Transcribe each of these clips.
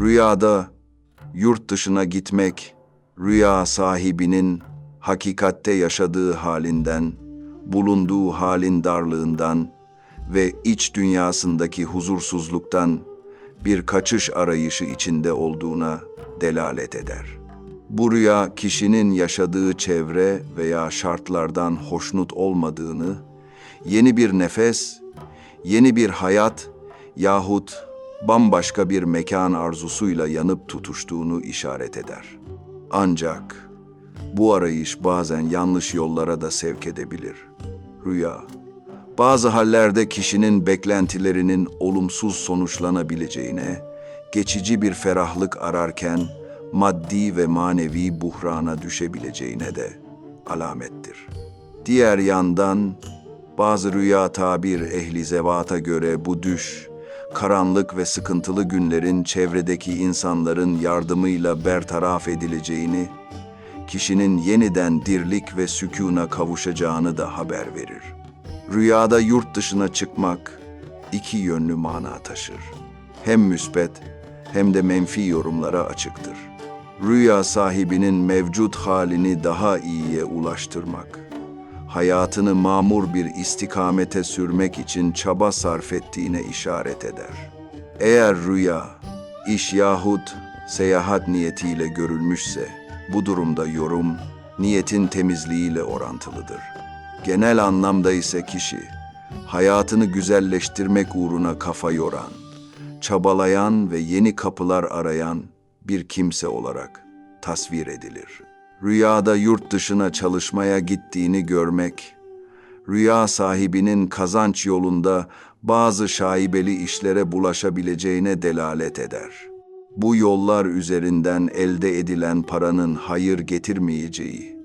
Rüyada yurt dışına gitmek, rüya sahibinin hakikatte yaşadığı halinden, bulunduğu halin darlığından ve iç dünyasındaki huzursuzluktan bir kaçış arayışı içinde olduğuna delalet eder. Bu rüya kişinin yaşadığı çevre veya şartlardan hoşnut olmadığını, yeni bir nefes, yeni bir hayat yahut bambaşka bir mekan arzusuyla yanıp tutuştuğunu işaret eder. Ancak bu arayış bazen yanlış yollara da sevk edebilir. Rüya, bazı hallerde kişinin beklentilerinin olumsuz sonuçlanabileceğine, geçici bir ferahlık ararken maddi ve manevi buhrana düşebileceğine de alamettir. Diğer yandan bazı rüya tabir ehli zevata göre bu düş, karanlık ve sıkıntılı günlerin çevredeki insanların yardımıyla bertaraf edileceğini, kişinin yeniden dirlik ve sükûna kavuşacağını da haber verir. Rüyada yurt dışına çıkmak iki yönlü mana taşır. Hem müsbet hem de menfi yorumlara açıktır. Rüya sahibinin mevcut halini daha iyiye ulaştırmak, hayatını mamur bir istikamete sürmek için çaba sarf ettiğine işaret eder. Eğer rüya, iş yahut seyahat niyetiyle görülmüşse, bu durumda yorum, niyetin temizliğiyle orantılıdır. Genel anlamda ise kişi, hayatını güzelleştirmek uğruna kafa yoran, çabalayan ve yeni kapılar arayan bir kimse olarak tasvir edilir. Rüyada yurt dışına çalışmaya gittiğini görmek, rüya sahibinin kazanç yolunda bazı şaibeli işlere bulaşabileceğine delalet eder. Bu yollar üzerinden elde edilen paranın hayır getirmeyeceği,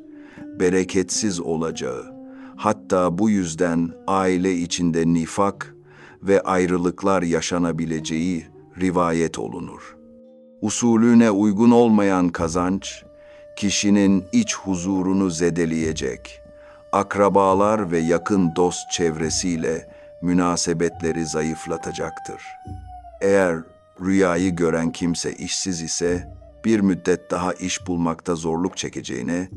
bereketsiz olacağı, hatta bu yüzden aile içinde nifak ve ayrılıklar yaşanabileceği rivayet olunur. Usulüne uygun olmayan kazanç, kişinin iç huzurunu zedeleyecek, akrabalar ve yakın dost çevresiyle münasebetleri zayıflatacaktır. Eğer rüyayı gören kimse işsiz ise, bir müddet daha iş bulmakta zorluk çekeceğine,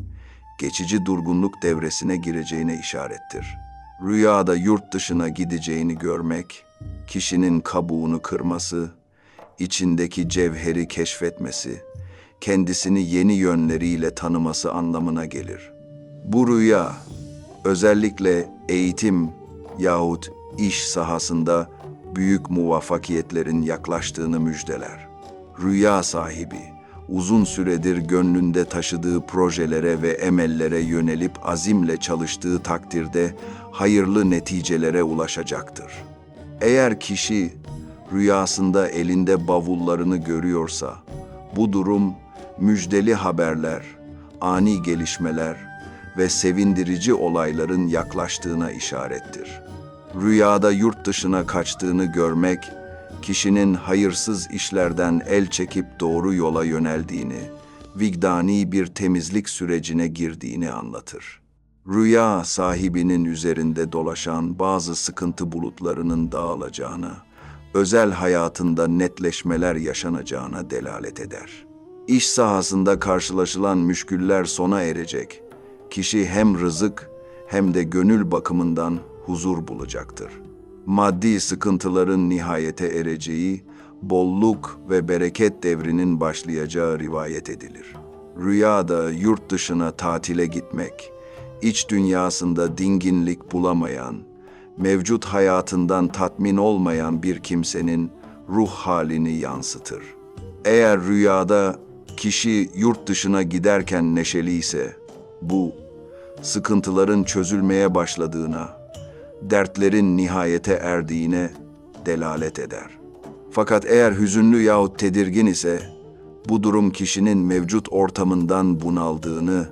geçici durgunluk devresine gireceğine işarettir. Rüyada yurt dışına gideceğini görmek, kişinin kabuğunu kırması, içindeki cevheri keşfetmesi, kendisini yeni yönleriyle tanıması anlamına gelir. Bu rüya, özellikle eğitim yahut iş sahasında büyük muvaffakiyetlerin yaklaştığını müjdeler. Rüya sahibi, uzun süredir gönlünde taşıdığı projelere ve emellere yönelip azimle çalıştığı takdirde hayırlı neticelere ulaşacaktır. Eğer kişi rüyasında elinde bavullarını görüyorsa, bu durum müjdeli haberler, ani gelişmeler ve sevindirici olayların yaklaştığına işarettir. Rüyada yurt dışına kaçtığını görmek, kişinin hayırsız işlerden el çekip doğru yola yöneldiğini, vicdani bir temizlik sürecine girdiğini anlatır. Rüya sahibinin üzerinde dolaşan bazı sıkıntı bulutlarının dağılacağına, özel hayatında netleşmeler yaşanacağına delalet eder. İş sahasında karşılaşılan müşküller sona erecek. Kişi hem rızık hem de gönül bakımından huzur bulacaktır. Maddi sıkıntıların nihayete ereceği, bolluk ve bereket devrinin başlayacağı rivayet edilir. Rüyada yurt dışına tatile gitmek, iç dünyasında dinginlik bulamayan, mevcut hayatından tatmin olmayan bir kimsenin ruh halini yansıtır. Eğer rüyada kişi yurt dışına giderken neşeli ise, bu sıkıntıların çözülmeye başladığına, dertlerin nihayete erdiğine delalet eder. Fakat eğer hüzünlü yahut tedirgin ise, bu durum kişinin mevcut ortamından bunaldığını,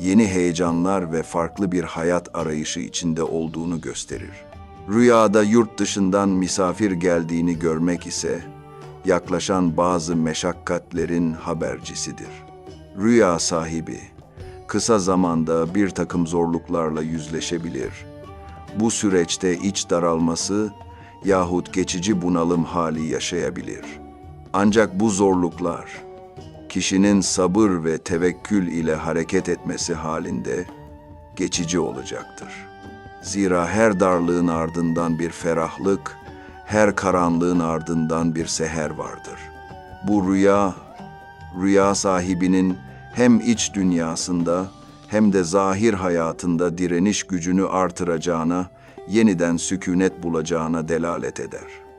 yeni heyecanlar ve farklı bir hayat arayışı içinde olduğunu gösterir. Rüyada yurt dışından misafir geldiğini görmek ise, yaklaşan bazı meşakkatlerin habercisidir. Rüya sahibi, kısa zamanda bir takım zorluklarla yüzleşebilir. Bu süreçte iç daralması yahut geçici bunalım hali yaşayabilir. Ancak bu zorluklar kişinin sabır ve tevekkül ile hareket etmesi halinde geçici olacaktır. Zira her darlığın ardından bir ferahlık, her karanlığın ardından bir seher vardır. Bu rüya, rüya sahibinin hem iç dünyasında hem de zahir hayatında direniş gücünü artıracağına, yeniden sükûnet bulacağına delalet eder.''